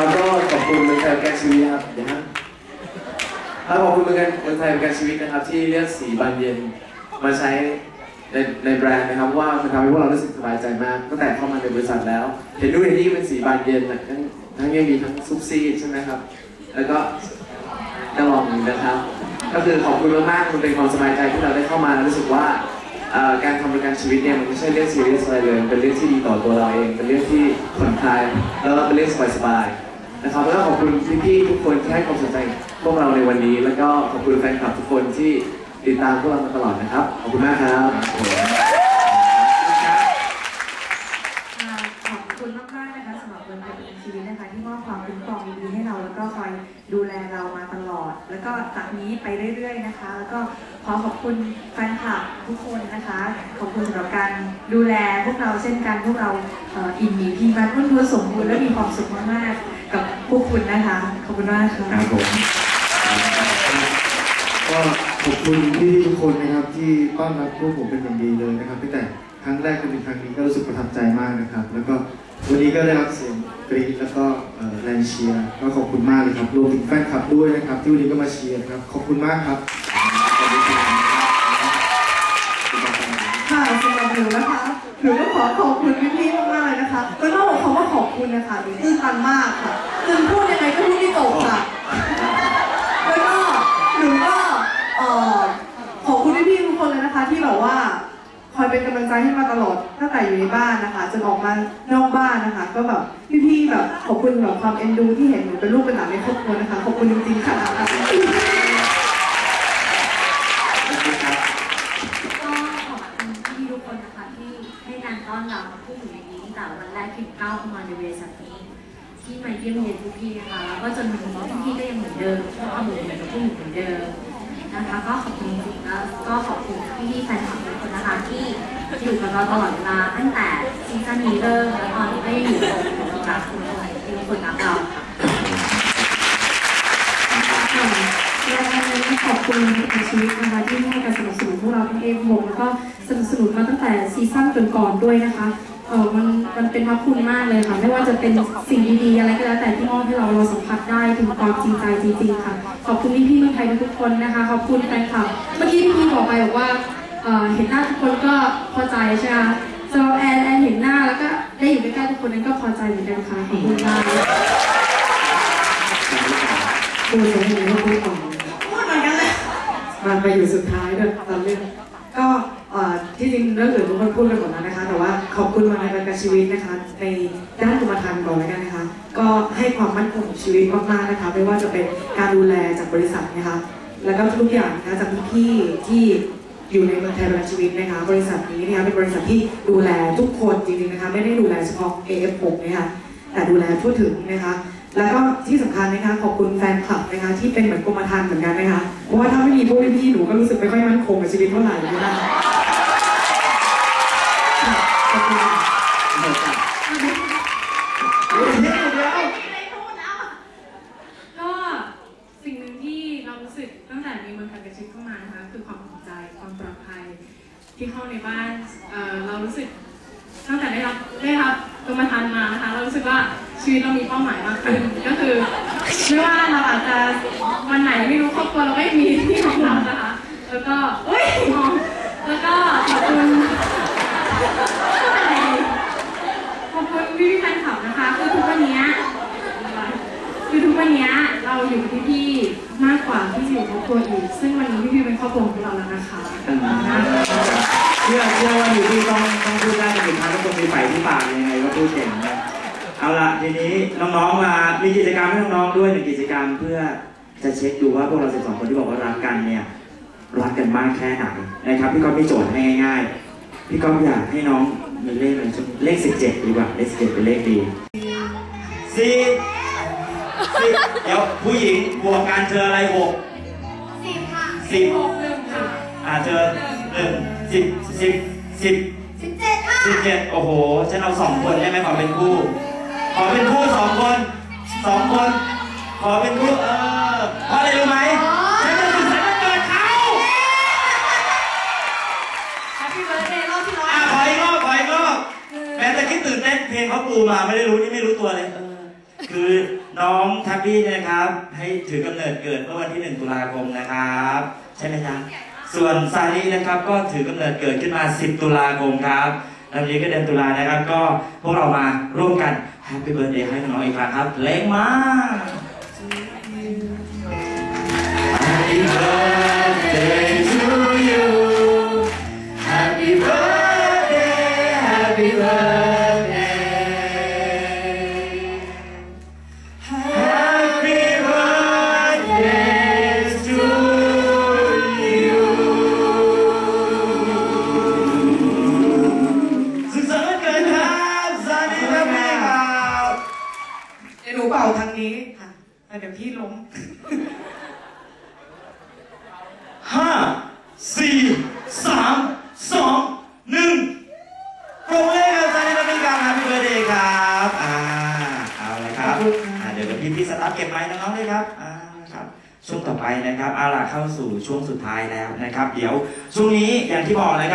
ครับก็ขอบคุณเมืองไทยประกันชีวิตครับเดี๋ยวนะครับขอบคุณเมืองไทยเมืองไทยประกันชีวิตนะครับ ที่เลือกสีบานเย็นมาใช้ในในแบรนด์นะครับว่ามันทำให้พวกเรารู้สึกสบายใจมากตั้งแต่เข้ามาในบริษัทแล้ว เห็นด้วยเห็นนี่เป็นสีบานเย็นนะทั้งทั้งยังมีทั้งซุปซีใช่ไหมครับ แล้วก็กระหล่อมนะครับ ก็คือขอบคุณมากๆมันเป็นความสบายใจที่เราได้เข้ามารู้สึกว่าการทำประกันชีวิตเนี่ยมันไม่ใช่เรื่องซีเรียสอะไรเลย เป็นเรื่องที่ดีต่อตัวเราเอง เป็นเรื่องที่ผ่อนคลาย แล้วก็เป็นเรื่องสบายๆ นะครับแล้วก็ขอบคุณพี่ๆทุกคนที่ให้ความสนใจพวกเราในวันนี้ แล้วก็ขอบคุณแฟนคลับทุกคนที่ติดตามพวกเรามาตลอดนะครับ ขอบคุณมากครับค่ะขอบคุณมากๆนะคะสำหรับเงินประกันชีวิตนะคะ ที่มอบความคุ้มครองดีๆให้เราแล้วก็คอยดูแลเรามาตลอด แล้วก็จากนี้ไปเรื่อยๆนะคะ แล้วก็ขอขอบคุณแฟนคลับทุกคนนะคะ ขอบคุณสำหรับการดูแลพวกเราเช่นกันพวกเราเอ่ออิ่มหมีพีมันรุ่นทัวสมบูรณ์และมีความสุขมากๆ กับพวกคุณนะคะ ขอบคุณมากค่ะครับผมก็ขอบคุณพี่ๆทุกคนนะครับ ที่ต้อนรับพวกผมเป็นอย่างดีเลยนะครับตั้งแต่ครั้งแรกจนถึงครั้งนี้ก็รู้สึกประทับใจมากนะครับ แล้วก็วันนี้ก็ได้รับเสียงกรี๊ดแล้วก็เอ่อแรงเชียร์ก็ขอบคุณมากเลยครับรวมถึงแฟนคลับด้วยนะครับ ที่วันนี้ก็มาเชียร์ครับขอบคุณมากครับค่ะสำหรับหนูนะคะหนูก็ขอขอบคุณพี่ๆมากๆเลยนะคะแล้วต้องบอกคำว่าขอบคุณนะคะหนูตื้นตันมากค่ะ จนพูดยังไงก็พูดไม่จบค่ะ แล้วก็หนูก็เอ่อขอบคุณพี่ๆทุกคนเลยนะคะ ที่แบบว่าคอยเป็นกำลังใจให้มาตลอดตั้งแต่อยู่ในบ้านนะคะจนออกมานอกบ้านนะคะ ก็แบบพี่ๆแบบขอบคุณแบบความเอ็นดูที่เห็นหนูเป็นลูกเป็นหลานในครอบครัวนะคะขอบคุณจริงๆค่ะก็ขอบคุณพี่ทุกคนนะคะที่ให้การต้อนรับพวกหนูอย่างนี้ตั้งแต่วันแรกที่ก้าวเข้ามาในบริษัทนี้ ที่มาเยี่ยมเยียนพวกพี่นะคะแล้วก็จนถึงวันนี้พวกพี่ก็ยังเหมือนเดิมก็ทำเหมือนกับพวกหนูเหมือนเดิมนะคะ ก็ขอบคุณจริงๆแล้วก็ขอบคุณพี่ๆแฟนคลับทุกคนนะคะที่อยู่กับเราตลอดเวลาตั้งแต่ซีซั่นนี้เริ่มแล้วตอนนี้ก็ยังอยู่กับเรารักทุกคนที่ทุกคนรักเราค่ะค่ะและในขอบคุณในชีวิตนะคะที่ให้การสนับสนุนพวกเราทั้งเอฟวงแล้วก็สนับสนุนมาตั้งแต่ซีซั่นก่อนๆด้วยนะคะ เออมันมันเป็นพระคุณมากเลยค่ะ ไม่ว่าจะเป็นสิ่งดีๆอะไรก็แล้วแต่ที่มอบให้เราเราสัมผัสได้ถึงความจริงใจจริงๆค่ะ ขอบคุณพี่ๆเมืองไทยทุกๆคนนะคะ ขอบคุณแฟนคลับเมื่อกี้พี่บอกไปบอกว่าเอ่อเห็นหน้าทุกคนก็พอใจใช่ไหมคะสำหรับแอนแอนเห็นหน้าแล้วก็ได้อยู่ใกล้ๆทุกคนนั้นก็พอใจเหมือนกันค่ะขอบคุณมากพูดแล้วยังไม่พูดต่อพูดเหมือนกันเลยมาไปอยู่สุดท้ายด้วยตอนเรื่องก็ เอ่อที่จริงเรื่องอื่นทุกคนพูดกันหมดแล้วนะคะ แต่ว่าขอบคุณมาในประกันชีวิตนะคะ ในด้านกรมธรรม์ก่อนแล้วกันนะคะ ก็ให้ความมั่นคงของชีวิตมากๆนะคะ ไม่ว่าจะเป็นการดูแลจากบริษัทนะคะ แล้วก็ทุกอย่างนะคะจากพี่ๆที่อยู่ในเมืองไทยประกันชีวิตนะคะ บริษัทนี้นะคะเป็นบริษัทที่ดูแลทุกคนจริงๆนะคะ ไม่ได้ดูแลเฉพาะ AF6 นะคะแต่ดูแลทั่วถึงนะคะ แล้วก็ที่สำคัญนะคะขอบคุณแฟนคลับนะคะ ที่เป็นเหมือนกรมธรรม์เหมือนกันนะคะ เพราะว่าถ้าไม่มีพวกพี่ๆหนูก็รู้สึกไม่ค่อยมั่นคงกับชีวิตเท่าไหร่นะคะคะขอบคุณค่ะ ก็สิ่งหนึ่งที่เรารู้สึกตั้งแต่มีเมืองไทยกับชีวิตเข้ามานะคะคือความปลอดใจความปลอดภัย ที่เข้าในบ้านเเรารู้สึกตั้งแต่ได้รับได้รับกรมธรรม์มานะคะ เรารู้สึกว่าชีวิตเรามีเป้าหมายมากขึ้นก็คือไม่ว่าเราอาจจะวันไหนไม่รู้ครอบครัวเราก็ยังมีที่ของเรานะคะ แล้วก็เอ้ยมองแล้วก็ขอบคุณขอบคุณพี่ๆแฟนคลับนะคะคือทุกวันนี้คือทุกวันนี้เราอยู่กับพี่มากกว่าที่อยู่ครอบครัวอีก ซึ่งวันนี้พี่ๆเป็นครอบครัวของเราแล้วนะคะ เชื่อเชื่อว่าอยู่ที่ต้องต้องพูดได้เป็นสุดท้ายต้องมีไฟที่ปากยังไงก็พูดเก่งนะเอาละทีนี้น้องๆมามีกิจกรรมให้น้องๆด้วยหนึ่งกิจกรรมเพื่อจะเช็คดูว่าพวกเรา12คนที่บอกว่ารักกันเนี่ยรักกันมากแค่ไหนนะครับพี่ก๊อฟมีโจทย์ให้ง่ายๆพี่ก๊อฟอยากให้น้องมีเลขอะไรสักเลข17ดีกว่าเลข17เป็นเลขดีสี่สิบเดี๋ยวผู้หญิงบวกกันเจออะไรหกสิบค่ะสิบหนึ่งค่ะ อ่าเจอหนึ่งสิบสิบสิบสิบเจ็ดค่ะสิบเจ็ดโอ้โห ฉันเอาสองคนได้ไหมขอเป็นคู่ ขอเป็นคู่สองคนสองคน ขอเป็นคู่เออเพราะอะไรรู้ไหมฉันจะสุดสันต์วันเกิดเขาแฮปปี้เบิร์ดเดย์รอบที่ร้อยอะขออีกรอบขออีกรอบแม้แต่คิดตื่นเต้นเพลงเขาปูมาไม่ได้รู้นี่ไม่รู้ตัวเลยเออคือน้องแท็บบี้เนี่ยนะครับ ให้ถือกำเนิดเกิดเมื่อวันที่1ตุลาคมนะครับ ใช่ไหมจ๊ะ ส่วนซาลีนะครับก็ถือกำเนิดเกิดขึ้นมา 10 ตุลาคมครับแล้ววันนี้ก็เดือนตุลานะครับ ก็พวกเรามาร่วมกันแฮปปี้เบิร์ดเดย์ให้น้องอีกครั้งครับเพลงมา Happy birthday าทางนี้ค่ะแล้วเดี๋ยวพี่ล้มห้าสี่สามสองหนึ่งปรบมือให้กับซานิและเป็นการ Happy Birthday ครับอ่าเอาละครับขอบคุณค่ะอ่าเดี๋ยวพี่พี่ๆสตาฟเก็บไม้น้องๆเลยครับอ่าครับ ช่วงต่อไปนะครับเอาล่ะเข้าสู่ช่วงสุดท้ายแล้วนะครับ เดี๋ยวช่วงนี้อย่างที่บอกนะครับ